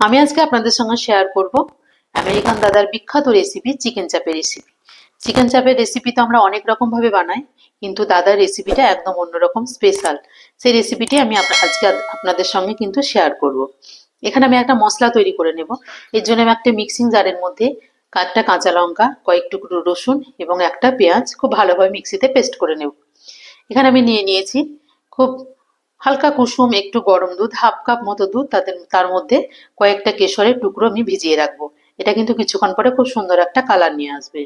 আমি আজকে আপনাদের সঙ্গে শেয়ার করব আমেরিকান দাদার বিখ্যাত রেসিপি চিকেন চাপের রেসিপি চিকেন চাপের রেসিপি তো আমরা অনেক রকম ভাবে বানাই, কিন্তু দাদার রেসিপিটা একদম অন্যরকম স্পেশাল সেই রেসিপিটি আমি আজকে আপনাদের সঙ্গে কিন্তু শেয়ার করব। এখানে আমি একটা মশলা তৈরি করে নেব। এর জন্য আমি একটা মিক্সিং জারের মধ্যে একটা কাঁচা লঙ্কা, কয়েক টুকরো রসুন এবং একটা পেঁয়াজ খুব ভালোভাবে মিক্সিতে পেস্ট করে নেব। এখানে আমি নিয়ে নিয়েছি খুব হালকা কুসুম, একটু গরম দুধ, হাফ কাপ মতো দুধ তাদের, তার মধ্যে কয়েকটা কেশরের টুকরো আমি ভিজিয়ে রাখব। এটা কিন্তু কিছুক্ষণ পরে খুব সুন্দর একটা কালার নিয়ে আসবে।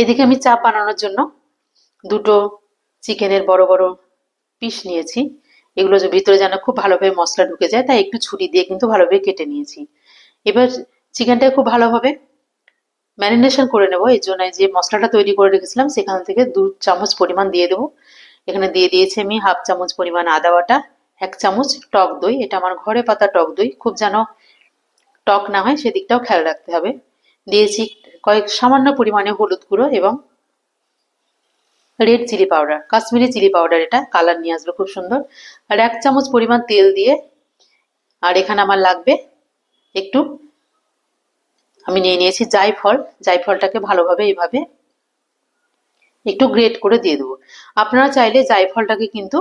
এদিকে আমি চাপ বানানোর জন্য দুটো চিকেনের বড় বড় পিস নিয়েছি। এগুলো যে ভিতরে যেন খুব ভালোভাবে মশলা ঢুকে যায়, তাই একটু ছুরি দিয়ে কিন্তু ভালোভাবে কেটে নিয়েছি। এবার চিকেনটা খুব ভালোভাবে ম্যারিনেশন করে নেব। এই জন্য যে মশলাটা তৈরি করে রেখেছিলাম, সেখান থেকে দু চামচ পরিমাণ দিয়ে দেবো। এখানে দিয়ে দিয়েছি আমি হাফ চামচ পরিমাণ আদা বাটা, এক চামচ টক দই। এটা আমার ঘরে পাতা টক দই। খুব যেন টক না হয়, সেদিকটাও খেয়াল রাখতে হবে। দিয়েছি কয়েক সামান্য পরিমাণে হলুদ গুঁড়ো এবং red chilli powder, Kashmiri chilli powder. এটা কালার নিয়ে আসবে, খুব সুন্দর। আর এক চামচ পরিমাণ তেল দিয়ে, আর এখানে আমার লাগবে একটু, আমি নিয়ে নিয়েছি জায়ফল। জায়ফলটাকে ভালোভাবে এইভাবে একটু গ্রেট করে দিয়ে দেবো। আপনারা চাইলে জায়ফলটাকে কিন্তু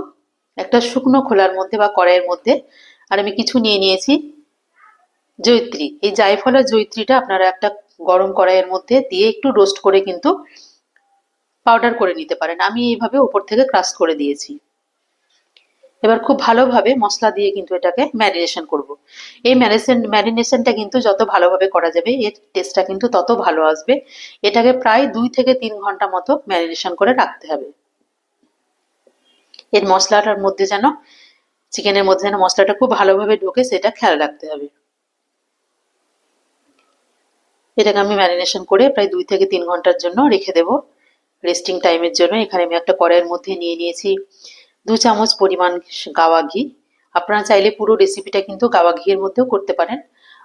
একটা শুকনো খোলার মধ্যে বা কড়াইয়ের মধ্যে, আর আমি কিছু নিয়ে নিয়েছি জৈত্রী। এই জায়ফল আর জৈত্রীটা আপনারা একটা গরম কড়াইয়ের মধ্যে দিয়ে একটু রোস্ট করে কিন্তু পাউডার করে নিতে পারেন। আমি এইভাবে ওপর থেকে ক্রাশ করে দিয়েছি। এবার খুব ভালোভাবে মশলা দিয়ে কিন্তু এটাকে ম্যারিনেশন করব। এই ম্যারিনেশন ম্যারিনেশনটা কিন্তু যত ভালোভাবে করা যাবে, এর টেস্টটা কিন্তু তত ভালো আসবে। এটাকে প্রায় দুই থেকে তিন ঘণ্টা মতো ম্যারিনেশন করে রাখতে হবে। এর মশলাটার মধ্যে যেন, চিকেনের মধ্যে যেন মশলাটা খুব ভালোভাবে ঢোকে, সেটা খেয়াল রাখতে হবে। এটাকে আমি ম্যারিনেশন করে প্রায় দুই থেকে তিন ঘণ্টার জন্য রেখে দেব। রেস্টিং টাইমের জন্য। এখানে আমি একটা কড়াইয়ের মধ্যে নিয়ে নিয়েছি দু চামচ পরিমাণ গাওয়া ঘি। আপনারা চাইলে পুরো রেসিপিটা কিন্তু গাওয়া ঘিয়ের মধ্যেও করতে পারেন।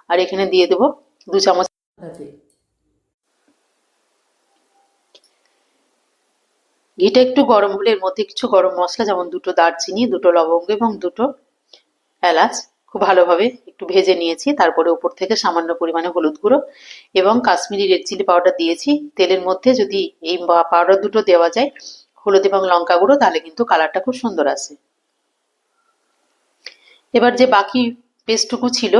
আর এখানে দিয়ে দেবো দু চামচ ঘিটা একটু গরম হলে এর মধ্যে কিছু গরম মশলা যেমন দুটো দারচিনি দুটো লবঙ্গ এবং দুটো এলাচ। খুব ভালোভাবে একটু ভেজে নিয়েছি। তারপরে উপর থেকে সামান্য পরিমাণে হলুদ গুঁড়ো এবং কাশ্মীরি রেড চিলি পাউডার দিয়েছি। তেলের মধ্যে যদি এই পাউডার দুটো দেওয়া যায় হলুদ এবং লঙ্কা গুঁড়ো, তাহলে কিন্তু কালারটা খুব সুন্দর আসে এবার যে বাকি পেস্টটুকু ছিল,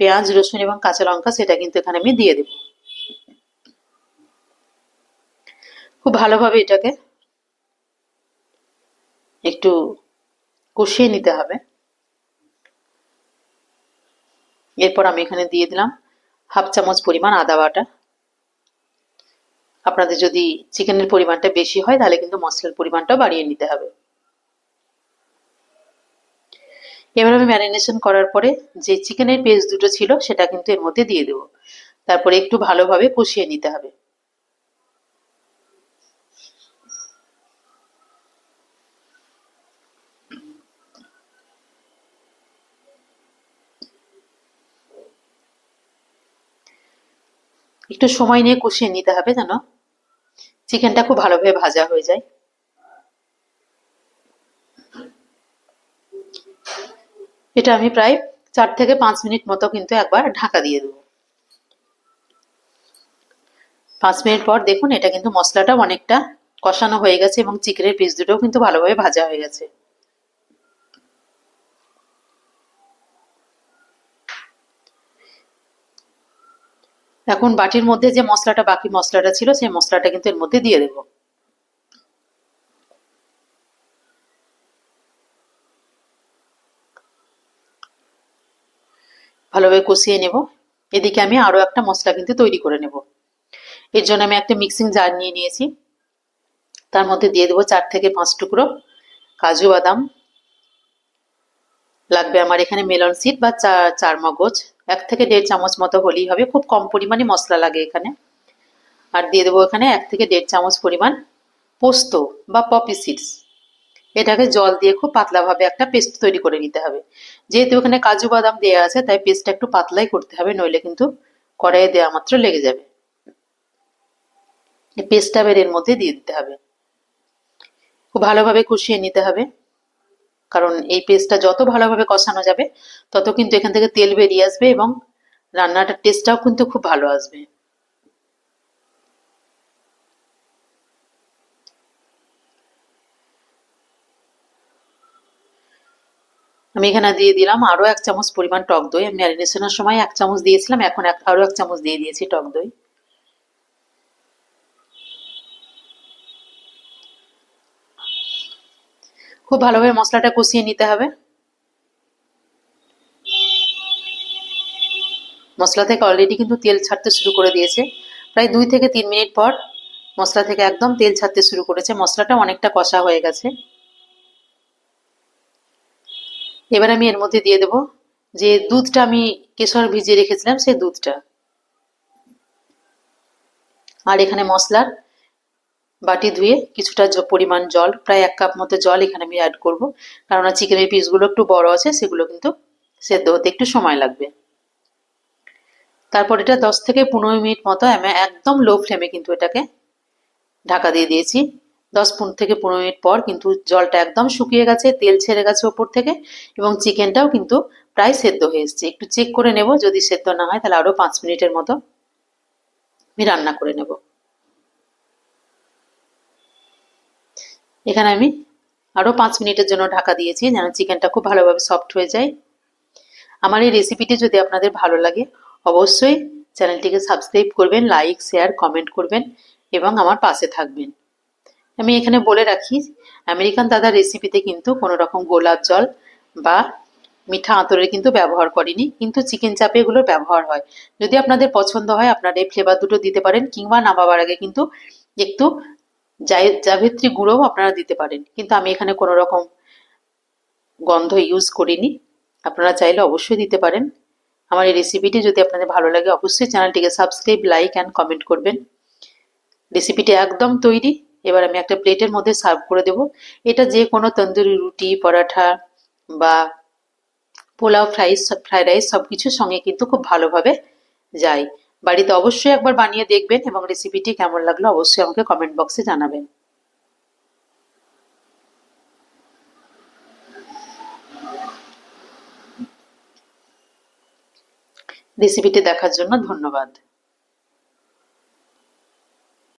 পেঁয়াজ, রসুন এবং কাঁচা লঙ্কা, সেটা কিন্তু এখানে আমি দিয়ে দেব। খুব ভালোভাবে এটাকে একটু কষিয়ে নিতে হবে। এরপর আমি এখানে দিয়ে দিলাম হাফ চামচ পরিমাণ আদা বাটা। আপনাদের যদি চিকেনের পরিমাণটা বেশি হয়, তাহলে কিন্তু মশলার পরিমাণটা বাড়িয়ে নিতে হবে। এবার আমি ম্যারিনেশন করার পরে যে চিকেনের পেস্ট দুটো ছিল, সেটা কিন্তু এর মধ্যে দিয়ে দেবো। তারপরে একটু ভালোভাবে কষিয়ে নিতে হবে। একটু সময় নিয়ে কষিয়ে নিতে হবে যেন। চিকেনটা খুব ভালোভাবে ভাজা হয়ে যায়। এটা আমি প্রায় চার থেকে পাঁচ মিনিট মতো কিন্তু একবার ঢাকা দিয়ে দেবো। পাঁচ মিনিট পর দেখুন, এটা কিন্তু মশলাটা অনেকটা কষানো হয়ে গেছে এবং চিকেনের পিস দুটোও কিন্তু ভালোভাবে ভাজা হয়ে গেছে। এখন বাটির মধ্যে যে মশলাটা বাকি মশলাটা ছিল, সেই মশলাটা কিন্তু এর মধ্যে দিয়ে দেবো। ভালোভাবে কষিয়ে নেব। এদিকে আমি আরও একটা মশলা কিন্তু তৈরি করে নেব। এর জন্য আমি একটা মিক্সিং জার নিয়ে নিয়েছি। তার মধ্যে দিয়ে দেবো চার থেকে পাঁচ টুকরো কাজু বাদাম। লাগবে আমার এখানে মেলন সিড বা চার মগজ। এক থেকে দেড় চামচ মতো হলেই হবে। খুব কম পরিমাণে মশলা লাগে এখানে। আর দিয়ে দেবো এখানে এক থেকে দেড় চামচ পরিমাণ পোস্ত বা পপি সিডস। এটাকে জল দিয়ে খুব পাতলাভাবে একটা পেস্ট তৈরি করে নিতে হবে। যেহেতু এখানে কাজু বাদাম দেওয়া আছে, তাই পেস্টটা একটু পাতলাই করতে হবে, নইলে কিন্তু কড়াইয়ে দেওয়া মাত্র লেগে যাবে। পেস্টটা বের এর মধ্যে দিয়ে দিতে হবে। খুব ভালোভাবে কষিয়ে নিতে হবে। কারণ এই পেস্টটা যত ভালোভাবে কষানো যাবে, তত কিন্তু এখান থেকে তেল বেরিয়ে আসবে এবং রান্নাটার টেস্টটাও কিন্তু খুব ভালো আসবে। আমি এখানে দিয়ে দিলাম আরও এক চামচ পরিমাণ টক দই। আমি ম্যারিনেশনের সময় এক চামচ দিয়েছিলাম, এখন আরও এক চামচ দিয়ে দিয়েছি টক দই। খুব ভালোভাবে মশলাটা কষিয়ে নিতে হবে। মশলা থেকে অলরেডি কিন্তু তেল ছাড়তে শুরু করে দিয়েছে। প্রায় দুই থেকে তিন মিনিট পর মশলা থেকে একদম তেল ছাড়তে শুরু করেছে। মশলাটা অনেকটা কষা হয়ে গেছে। এবার আমি এর মধ্যে দিয়ে দেব যে দুধটা আমি কেশর ভিজিয়ে রেখেছিলাম, সেই দুধটা। আর এখানে মশলার বাটি ধুয়ে কিছুটা পরিমাণ জল, প্রায় এক কাপ মতো জল এখানে আমি অ্যাড করব। কারণ চিকেনের পিসগুলো একটু বড় আছে, সেগুলো কিন্তু সেদ্ধ হতে একটু সময় লাগবে। তারপর এটা দশ থেকে পনেরো মিনিট মতো আমি একদম লো ফ্লেমে কিন্তু এটাকে ঢাকা দিয়ে দিয়েছি। দশ পনেরো থেকে পনেরো মিনিট পর কিন্তু জলটা একদম শুকিয়ে গেছে, তেল ছেড়ে গেছে ওপর থেকে এবং চিকেনটাও কিন্তু প্রায় সেদ্ধ হয়ে এসছে। একটু চেক করে নেব, যদি সেদ্ধ না হয় তাহলে আরও পাঁচ মিনিটের মতো আমি রান্না করে নেব। এখানে আমি আরও পাঁচ মিনিটের জন্য ঢাকা দিয়েছি, যেন চিকেনটা খুব ভালোভাবে সফট হয়ে যায়। আমার এই রেসিপিটি যদি আপনাদের ভালো লাগে, অবশ্যই চ্যানেলটিকে সাবস্ক্রাইব করবেন লাইক শেয়ার কমেন্ট করবেন এবং আমার পাশে থাকবেন। আমি এখানে বলে রাখি, আমেরিকান দাদা রেসিপিতে কিন্তু কোনো রকম গোলাপ জল বা মিঠা আতরের কিন্তু ব্যবহার করিনি, কিন্তু চিকেন চাপে এগুলোর ব্যবহার হয়। যদি আপনাদের পছন্দ হয়, আপনারা এই ফ্লেভার দুটো দিতে পারেন, কিংবা নামাবার আগে কিন্তু একটু জাভিত্রী গুঁড়োও আপনারা দিতে পারেন। কিন্তু আমি এখানে কোনো রকম গন্ধ ইউজ করিনি। আপনারা চাইলে অবশ্যই দিতে পারেন। আমার এই রেসিপিটি যদি আপনাদের ভালো লাগে, অবশ্যই চ্যানেলটিকে সাবস্ক্রাইব লাইক অ্যান্ড কমেন্ট করবেন। রেসিপিটি একদম তৈরি। এবার আমি একটা প্লেটের মধ্যে সার্ভ করে দেব। এটা যে কোনো তন্দুরি রুটি, পরাঠা বা পোলাও ফ্রাই ফ্রাইড রাইস সব কিছুর সঙ্গে কিন্তু খুব ভালোভাবে যায়। বাড়িতে অবশ্যই একবার বানিয়ে দেখবেন এবং রেসিপিটি কেমন লাগল অবশ্যই আমাকে কমেন্ট বক্সে জানাবেন। রেসিপিটি দেখার জন্য ধন্যবাদ।